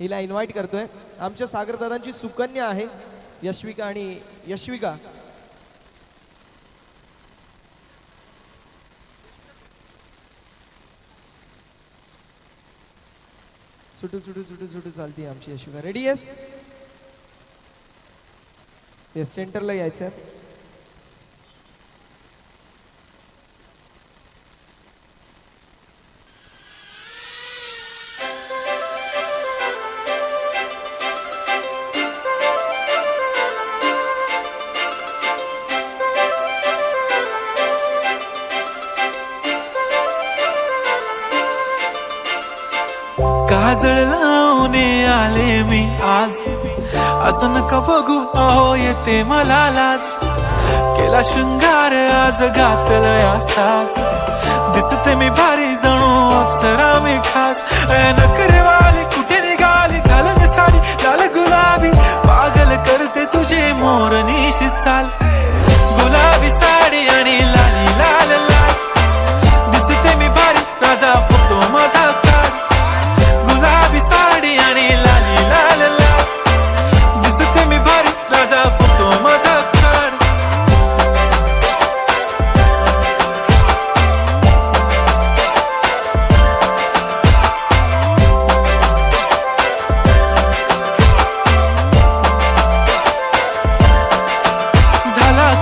हिला इन्व्हाइट करतोय. आमच्या सागरदादांची सुकन्या आहे यशविका आणि यशविका. सुटू सुटू सुटू सुटू चालती आमची यशविका. रेडी आहेस येस सेंटरला यायचं काजळ लावणे आले मी आज. असं नका बघू? अहो येते मला लाज. केला शृंगार आज घातलं असाच. दिसते मी भारी जणू अप्सरा मी खास. ए,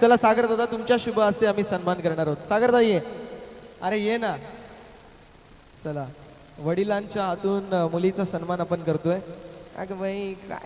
चला सागर दादा तुमच्या शुभ हस्ते आम्ही सन्मान करणार आहोत. सागर ये अरे ये ना. चला. वडिलांच्या हातून मुलीचा सन्मान आपण करतोय. अगं बाई काय